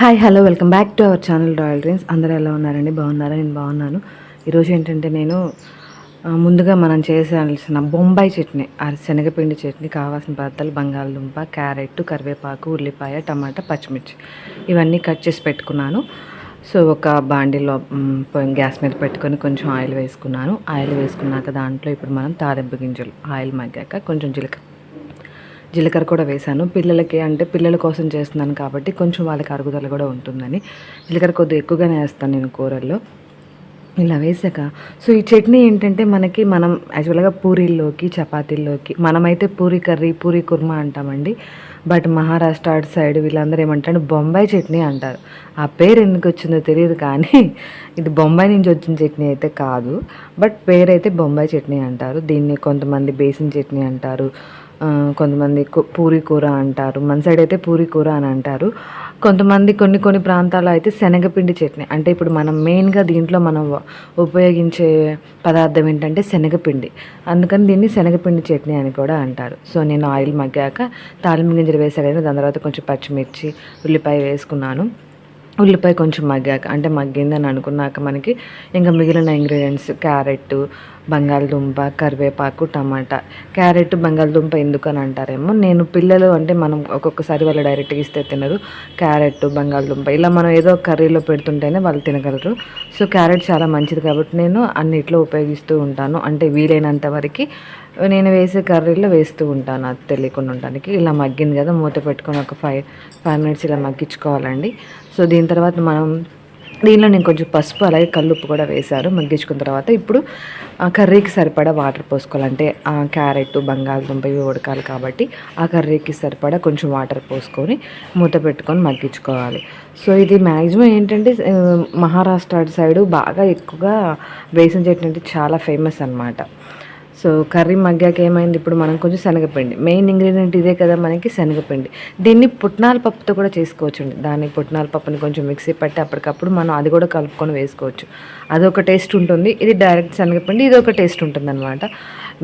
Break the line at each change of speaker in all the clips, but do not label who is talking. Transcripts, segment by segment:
Hi hello welcome back to our channel royal dreams. అందరూ ఎలా ఉన్నారండి? బాగున్నారా? నేను బాగున్నాను. ఈరోజు ఏంటంటే నేను ముందుగా మనం చేయాల్సిన బొంబాయి చట్నీ ఆ శనగపిండి చట్నీ కావాల్సిన పదార్థాలు బంగాళదుంప క్యారెట్ కరివేపాకు ఉల్లిపాయ టమాటా పచ్చిమిర్చి ఇవన్నీ కట్ చేసి పెట్టుకున్నాను. సో ఒక బాండీలో గ్యాస్ మీద పెట్టుకొని కొంచెం ఆయిల్ వేసుకున్నాను. ఆయిల్ వేసుకున్నాక దాంట్లో ఇప్పుడు మనం తాలింపు గింజలు ఆయిల్ మగ్గాక కొంచెం జీలకర్ర జీలకర్ర కూడా వేశాను. పిల్లలకి అంటే పిల్లల కోసం చేస్తున్నాను కాబట్టి కొంచెం వాళ్ళకి అరుగుదల కూడా ఉంటుందని. జీలకర్ర కొద్దిగా ఎక్కువగానే వేస్తాను నేను కూరల్లో. ఇలా వేసాక సో ఈ చట్నీ ఏంటంటే మనకి మనం యాక్చువల్గా పూరీల్లోకి చపాతీల్లోకి మనమైతే పూరి కర్రీ పూరి కుర్మా అంటామండి. బట్ మహారాష్ట్ర అటు సైడ్ వీళ్ళందరూ ఏమంటారు బొంబాయి చట్నీ అంటారు. ఆ పేరు ఎందుకు వచ్చిందో తెలియదు కానీ ఇది బొంబాయి నుంచి వచ్చిన చట్నీ అయితే కాదు. బట్ పేరు అయితే బొంబాయి చట్నీ అంటారు. దీన్ని కొంతమంది బేసిన్ చట్నీ అంటారు. కొంతమంది పూరి కూర అంటారు. మన సైడ్ అయితే పూరి కూర అని అంటారు. కొంతమంది కొన్ని కొన్ని ప్రాంతాల్లో అయితే శనగపిండి చట్నీ. అంటే ఇప్పుడు మనం మెయిన్గా దీంట్లో మనం ఉపయోగించే పదార్థం ఏంటంటే శనగపిండి. అందుకని దీన్ని శనగపిండి చట్నీ అని కూడా అంటారు. సో నేను ఆయిల్ మగ్గాక తాలింపు గింజలు వేసాను. దాని తర్వాత కొంచెం పచ్చిమిర్చి ఉల్లిపాయ వేసుకున్నాను. ఉల్లిపాయ కొంచెం మగ్గాక అంటే మగ్గిందని అనుకున్నాక మనకి ఇంకా మిగిలిన ఇంగ్రీడియంట్స్ క్యారెట్ బంగాళదుంప కరివేపాకు టమాటా. క్యారెట్ బంగాళదుంప ఎందుకని అంటారేమో? నేను పిల్లలు అంటే మనం ఒక్కొక్కసారి వాళ్ళు డైరెక్ట్గా ఇస్తే తినరు. క్యారెట్ బంగాళదుంప ఇలా మనం ఏదో కర్రీలో పెడుతుంటేనే వాళ్ళు తినగలరు. సో క్యారెట్ చాలా మంచిది కాబట్టి నేను అన్నిట్లో ఉపయోగిస్తూ ఉంటాను. అంటే వీలైనంత వరకు నేను వేసే కర్రీలో వేస్తూ ఉంటాను. అది తెలియకుండా ఉండడానికి. ఇలా మగ్గింది కదా మూత పెట్టుకొని ఒక ఫైవ్ ఫైవ్ మినిట్స్ ఇలా మగ్గించుకోవాలండి. సో దీని తర్వాత మనం దీనిలో నేను కొంచెం పసుపు అలాగే కల్లుప్పు కూడా వేశారు మగ్గించుకున్న తర్వాత ఇప్పుడు ఆ కర్రీకి సరిపడా వాటర్ పోసుకోవాలంటే క్యారెట్ బంగాళదుంప ఇవి ఉడకాలి కాబట్టి ఆ కర్రీకి సరిపడా కొంచెం వాటర్ పోసుకొని మూత పెట్టుకొని మగ్గించుకోవాలి. సో ఇది మ్యాక్సిమం ఏంటంటే మహారాష్ట్ర అటు సైడు బాగా ఎక్కువగా బేసన్ చట్నీ అంటే చాలా ఫేమస్ అన్నమాట. సో కర్రీ మగ్గాక ఏమైంది? ఇప్పుడు మనం కొంచెం శనగపిండి. మెయిన్ ఇంగ్రీడియంట్ ఇదే కదా మనకి శనగపిండి. దీన్ని పుట్నాల పప్పుతో కూడా చేసుకోవచ్చండి. దాన్ని పుట్నాల పప్పుని కొంచెం మిక్సీ పట్టి అప్పటికప్పుడు మనం అది కూడా కలుపుకొని వేసుకోవచ్చు. అదొక టేస్ట్ ఉంటుంది. ఇది డైరెక్ట్ శనగపిండి ఇది ఒక టేస్ట్ ఉంటుంది అనమాట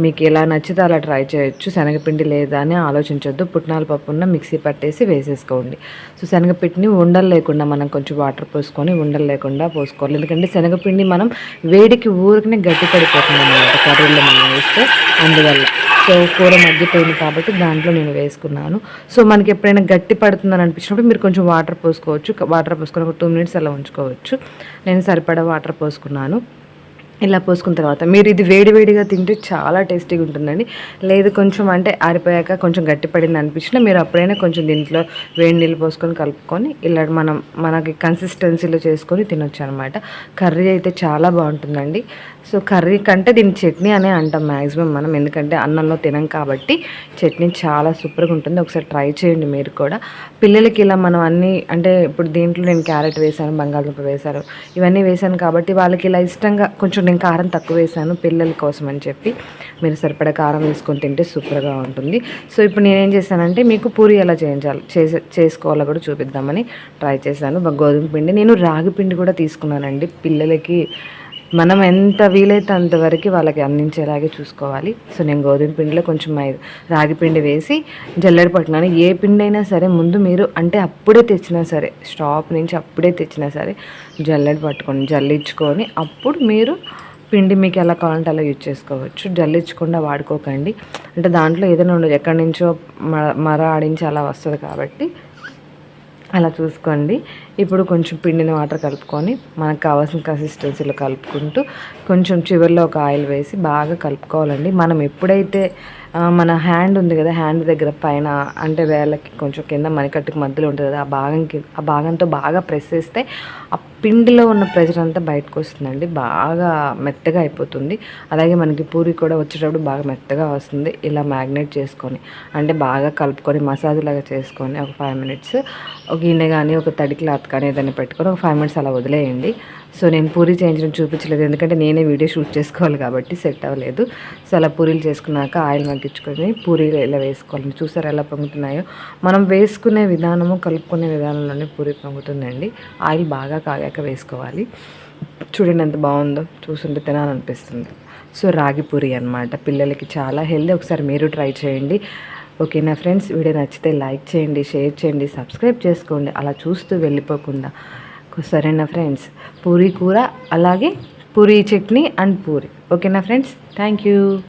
మీకు ఎలా నచ్చితే అలా ట్రై చేయొచ్చు. శనగపిండి లేదా అని ఆలోచించొద్దు. పుట్నాల పప్పున్న మిక్సీ పట్టేసి వేసేసుకోండి. సో శనగపిండిని ఉండలు లేకుండా మనం కొంచెం వాటర్ పోసుకొని ఉండలు లేకుండా పోసుకోవాలి. ఎందుకంటే శనగపిండి మనం వేడికి ఊరికనే గట్టి పడిపోతుంది అనమాట కర్రీలో మనం వేస్తే. అందువల్ల సో కూర మగ్గిపోయింది కాబట్టి దాంట్లో నేను వేసుకున్నాను. సో మనకి ఎప్పుడైనా గట్టి పడుతుందని అనిపించినప్పుడు మీరు కొంచెం వాటర్ పోసుకోవచ్చు. వాటర్ పోసుకొని ఒక టూ మినిట్స్ అలా ఉంచుకోవచ్చు. నేను సరిపడా వాటర్ పోసుకున్నాను. ఇలా పోసుకున్న తర్వాత. మీరు ఇది వేడివేడిగా తింటే చాలా టేస్టీగా ఉంటుందండి. లేదు కొంచెం అంటే ఆరిపోయాక కొంచెం గట్టిపడింది అనిపించినా మీరు అప్పుడైనా కొంచెం దీంట్లో వేడి నీళ్ళు పోసుకొని కలుపుకొని ఇలా మనం మనకి కన్సిస్టెన్సీలో చేసుకొని తినొచ్చు అనమాట కర్రీ అయితే చాలా బాగుంటుందండి. సో కర్రీ కంటే దీన్ని చట్నీ అనే అంటాం మ్యాక్సిమం మనం. ఎందుకంటే అన్నంలో తినం కాబట్టి చట్నీ చాలా సూపర్గా ఉంటుంది. ఒకసారి ట్రై చేయండి మీరు కూడా. పిల్లలకి ఇలా మనం అన్నీ అంటే ఇప్పుడు దీంట్లో నేను క్యారెట్ వేసాను బంగాళదుంప వేశాను ఇవన్నీ వేసాను కాబట్టి వాళ్ళకి ఇలా ఇష్టంగా కొంచెం నేను కారం తక్కువ వేసాను పిల్లల కోసం అని చెప్పి. మీరు సరిపడా కారం వేసుకొని తింటే సూపర్గా ఉంటుంది. సో ఇప్పుడు నేనేం చేశానంటే మీకు పూరి ఎలా చేయించాలి చేసే చేసుకోవాలో కూడా చూపిద్దామని ట్రై చేశాను. గోధుమ పిండి నేను రాగి పిండి కూడా తీసుకున్నానండి. పిల్లలకి మనం ఎంత వీలైతే అంతవరకు వాళ్ళకి అందించేలాగే చూసుకోవాలి. సో నేను గోధుమ పిండిలో కొంచెం రాగి పిండి వేసి జల్లెడ పట్టినాను ఏ పిండి అయినా సరే ముందు మీరు అంటే అప్పుడే తెచ్చినా సరే స్టాప్ నుంచి అప్పుడే తెచ్చినా సరే జల్లెడ పట్టుకొని జల్లించుకొని అప్పుడు మీరు పిండి మీకు ఎలా కావాలంటే అలా యూజ్ చేసుకోవచ్చు. జల్లించకుండా వాడుకోకండి. అంటే దాంట్లో ఏదైనా ఉండదు. ఎక్కడి నుంచో మ- మర ఆడించి అలా వస్తుంది కాబట్టి అలా చూసుకోండి. ఇప్పుడు కొంచెం పిండిని వాటర్ కలుపుకొని మనకు కావాల్సిన కన్సిస్టెన్సీలో కలుపుకుంటూ కొంచెం చివరిలో ఒక ఆయిల్ వేసి బాగా కలుపుకోవాలండి. మనం ఎప్పుడైతే మన హ్యాండ్ ఉంది కదా హ్యాండ్ దగ్గర పైన అంటే వేళ్ళకి కొంచెం కింద మణికట్టుకు మధ్యలో ఉంటుంది కదా ఆ భాగంకి ఆ భాగంతో బాగా ప్రెస్ చేస్తే ఆ పిండిలో ఉన్న ప్రెషర్ అంతా బయటకు వస్తుందండి. బాగా మెత్తగా అయిపోతుంది. అలాగే మనకి పూరి కూడా వచ్చేటప్పుడు బాగా మెత్తగా వస్తుంది. ఇలా మ్యాగ్నేట్ చేసుకొని అంటే బాగా కలుపుకొని మసాజ్ లాగా చేసుకొని ఒక ఫైవ్ మినిట్స్ ఒక గిన్నె కానీ ఒక తడి క్లాత్ కానీ ఏదైనా పెట్టుకొని ఒక ఫైవ్ మినిట్స్ అలా వదిలేయండి. సో నేను పూరి చేయించడం చూపించలేదు ఎందుకంటే నేనే వీడియో షూట్ చేసుకోవాలి కాబట్టి సెట్ అవ్వలేదు. సో అలా పూరీలు చేసుకున్నాక ఆయిల్ మగ్గించుకొని పూరీలు ఎలా వేసుకోవాలి చూసారు ఎలా పొంగుతున్నాయో? మనం వేసుకునే విధానము కలుపుకునే విధానంలోనే పూరి పొంగుతుందండి. ఆయిల్ బాగా కాగాక వేసుకోవాలి. చూడండి ఎంత బాగుందో చూస్తుంటే తినాలనిపిస్తుంది. సో రాగి పూరి అనమాట పిల్లలకి చాలా హెల్దీ ఒకసారి మీరు ట్రై చేయండి. ఓకేనా ఫ్రెండ్స్? వీడియో నచ్చితే లైక్ చేయండి షేర్ చేయండి సబ్స్క్రైబ్ చేసుకోండి. అలా చూస్తూ వెళ్ళిపోకుండా. సరేనా ఫ్రెండ్స్? పూరీ కూర అలాగే పూరీ చట్నీ అండ్ పూరి. ఓకేనా ఫ్రెండ్స్? Thank you.